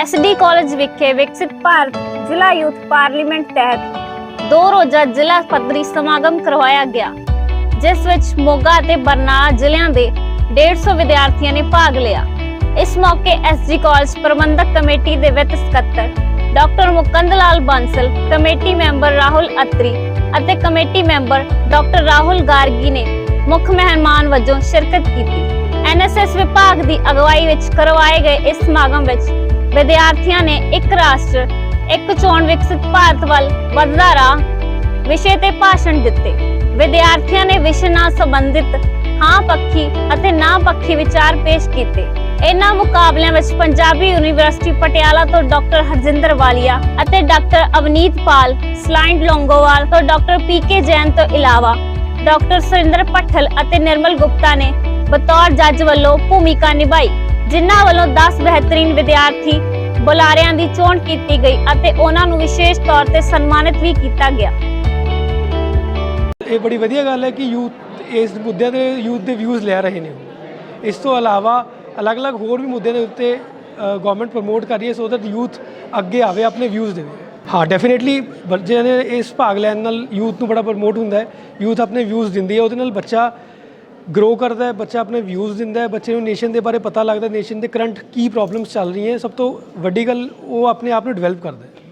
SD college ਵਿਖੇ ਵਿਕਸਿਤ ਭਾਰਤ ਜ਼ਿਲ੍ਹਾ ਯੂਥ ਪਾਰਲੀਮੈਂਟ ਤਹਿਤ ਦੋ ਰੋਜ਼ਾ ਜ਼ਿਲ੍ਹਾ ਪੱਧਰੀ ਸਮਾਗਮ ਕਰਵਾਇਆ ਗਿਆ, ਜਿਸ ਵਿੱਚ ਮੋਗਾ ਅਤੇ ਬਰਨਾਲਾ ਜ਼ਿਲ੍ਹਿਆਂ ਦੇ 150 ਵਿਦਿਆਰਥੀਆਂ ਨੇ ਭਾਗ ਲਿਆ। ਇਸ ਮੌਕੇ ਐਸਜੀ ਕਾਲਜ ਪ੍ਰਬੰਧਕ ਕਮੇਟੀ ਦੇ ਵਿੱਤ ਸਕੱਤਰ doctor Mukand Lal Bansal, committee member Rahul Atri ਅਤੇ committee member doctor Rahul Gargi ਨੇ ਮੁੱਖ ਮਹਿਮਾਨ ਵਜੋਂ ਸ਼ਿਰਕਤ ਕੀਤੀ। ਐਨਐਸਐਸ ਵਿਭਾਗ ਦੀ ਅਗਵਾਈ ਵਿੱਚ ਕਰਵਾਏ ਗਏ ਇਸ ਸਮਾਗਮ ਵਿੱਚ ਵਿਦਿਆਰਥੀਆਂ ਨੇ ਇੱਕ ਰਾਸ਼ਟਰ, ਇੱਕ ਚੋਣ ਵਿਕਸਿਤ ਭਾਰਤ ਵੱਲ ਵਧਦਾ ਰਾਹ ਵਿਸ਼ੇ ਤੇ ਭਾਸ਼ਣ ਦਿੱਤੇ। ਵਿਦਿਆਰਥੀਆਂ ਨੇ ਵਿਸ਼ੇ ਨਾਲ ਸੰਬੰਧਿਤ ਹਾਂ ਪੱਖੀ ਅਤੇ ਨਾ ਪੱਖੀ ਵਿਚਾਰ ਪੇਸ਼ ਕੀਤੇ। ਇਹਨਾਂ ਮੁਕਾਬਲਿਆਂ ਵਿੱਚ ਪੰਜਾਬੀ ਯੂਨੀਵਰਸਿਟੀ ਪਟਿਆਲਾ ਤੋਂ ਡਾਕਟਰ ਹਰਜਿੰਦਰ ਵਾਲੀਆ ਅਤੇ ਡਾਕਟਰ ਅਵਨੀਤ ਪਾਲ ਸਲਾਈਂਡ ਲੋਂਗੋਵਾਲ ਤੋਂ ਡਾਕਟਰ ਪੀਕੇ ਜੈਨ ਤੋਂ ਇਲਾਵਾ ਡਾਕਟਰ ਸੁਰਿੰਦਰ ਪੱਠਲ ਅਤੇ ਨਿਰਮਲ ਗੁਪਤਾ ਨੇ ਬਤੌਰ ਜੱਜ ਵੱਲੋਂ ਭੂਮਿਕਾ ਨਿਭਾਈ। ਜਿਨ੍ਹਾਂ ਵੱਲੋਂ 10 ਬਿਹਤਰੀਨ ਵਿਦਿਆਰਥੀ ਬੁਲਾਰਿਆਂ ਦੀ ਚੋਣ ਕੀਤੀ ਗਈ ਅਤੇ ਉਹਨਾਂ ਨੂੰ ਵਿਸ਼ੇਸ਼ ਤੌਰ ਤੇ ਸਨਮਾਨਿਤ ਵੀ ਕੀਤਾ ਗਿਆ। ਇਹ ਬੜੀ ਵਧੀਆ ਗੱਲ ਹੈ ਕਿ ਯੂਥ ਇਸ ਮੁੱਦਿਆਂ ਦੇ ਯੂਥ ਦੇ ਵਿਊਜ਼ ਲੈ ਰਹੇ ਨੇ ਇਸ ਤੋਂ ਇਲਾਵਾ ਅਲੱਗ-ਅਲੱਗ ਹੋਰ ਵੀ ਮੁੱਦਿਆਂ ਦੇ ਉੱਤੇ ਗਵਰਨਮੈਂਟ ਪ੍ਰਮੋਟ ਕਰ ਰਹੀ ਹੈ ਸੋ ਦੈਟ ਯੂਥ ਅੱਗੇ ਆਵੇ, ਆਪਣੇ ਵਿਊਜ਼ ਦੇਵੇ ਹਾਂ ਡੈਫੀਨਿਟਲੀ ਬੱਚਿਆਂ ਨੇ ਇਸ ਭਾਗ ਲੈਣ ਨਾਲ ਯੂਥ ਨੂੰ ਬੜਾ ਪ੍ਰਮੋਟ ਹੁੰਦਾ ਹੈ। ਯੂਥ ਆਪਣੇ ਵਿਊਜ਼ ਦਿੰਦੀ ਹੈ, ਉਹਦੇ ਨਾਲ ਬੱਚਾ ਗਰੋ ਕਰਦਾ ਹੈ, ਬੱਚਾ ਆਪਣੇ ਵਿਊਜ਼ ਦਿੰਦਾ ਹੈ, ਬੱਚੇ ਨੂੰ ਨੇਸ਼ਨ ਦੇ ਬਾਰੇ ਪਤਾ ਲੱਗਦਾ ਨੇਸ਼ਨ ਦੇ ਕਰੰਟ ਕੀ ਪ੍ਰੋਬਲਮਸ ਚੱਲ ਰਹੀਆਂ ਸਭ ਤੋਂ ਵੱਡੀ ਗੱਲ ਉਹ ਆਪਣੇ ਆਪ ਨੂੰ ਡਿਵੈਲਪ ਕਰਦਾ ਹੈ।